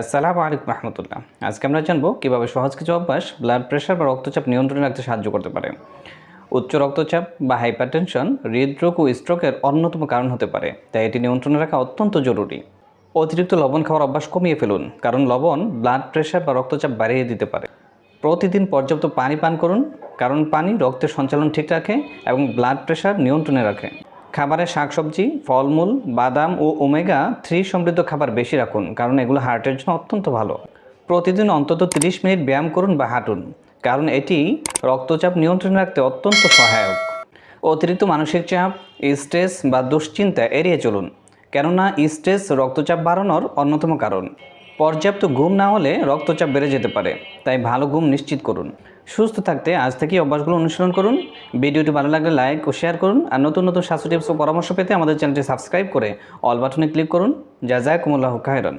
আসসালামু আলাইকুম রহমতুল্লাহ। আজকে আমরা জানব কীভাবে সহজ কিছু অভ্যাস ব্লাড প্রেশার বা রক্তচাপ নিয়ন্ত্রণে রাখতে সাহায্য করতে পারে। উচ্চ রক্তচাপ বা হাইপারটেনশন হৃদরোগ ও স্ট্রোকের অন্যতম কারণ হতে পারে, তাই এটি নিয়ন্ত্রণে রাখা অত্যন্ত জরুরি। অতিরিক্ত লবণ খাওয়ার অভ্যাস কমিয়ে ফেলুন, কারণ লবণ ব্লাড প্রেশার বা রক্তচাপ বাড়িয়ে দিতে পারে। প্রতিদিন পর্যাপ্ত পানি পান করুন, কারণ পানি রক্তের সঞ্চালন ঠিক রাখে এবং ব্লাড প্রেশার নিয়ন্ত্রণে রাখে। খাবারে শাকসবজি, ফলমূল, বাদাম ও ওমেগা থ্রি সমৃদ্ধ খাবার বেশি রাখুন, কারণ এগুলো হার্টের জন্য অত্যন্ত ভালো। প্রতিদিন অন্তত 30 মিনিট ব্যায়াম করুন বা হাঁটুন, কারণ এটি রক্তচাপ নিয়ন্ত্রণে রাখতে অত্যন্ত সহায়ক। অতিরিক্ত মানসিক চাপ, স্ট্রেস বা দুশ্চিন্তা এড়িয়ে চলুন, কেননা স্ট্রেস রক্তচাপ বাড়ানোর অন্যতম কারণ। পর্যাপ্ত ঘুম না হলে রক্তচাপ বেড়ে যেতে পারে, তাই ভালো ঘুম নিশ্চিত করুন। সুস্থ থাকতে আজ থেকেই অভ্যাসগুলো অনুসরণ করুন। ভিডিওটি ভালো লাগলে লাইক ও শেয়ার করুন আর নতুন নতুন স্বাস্থ্য টিপস ও পরামর্শ পেতে আমাদের চ্যানেলটি সাবস্ক্রাইব করে অল বাটনে ক্লিক করুন। যা যায় কুমুল্লাহ খায়রান।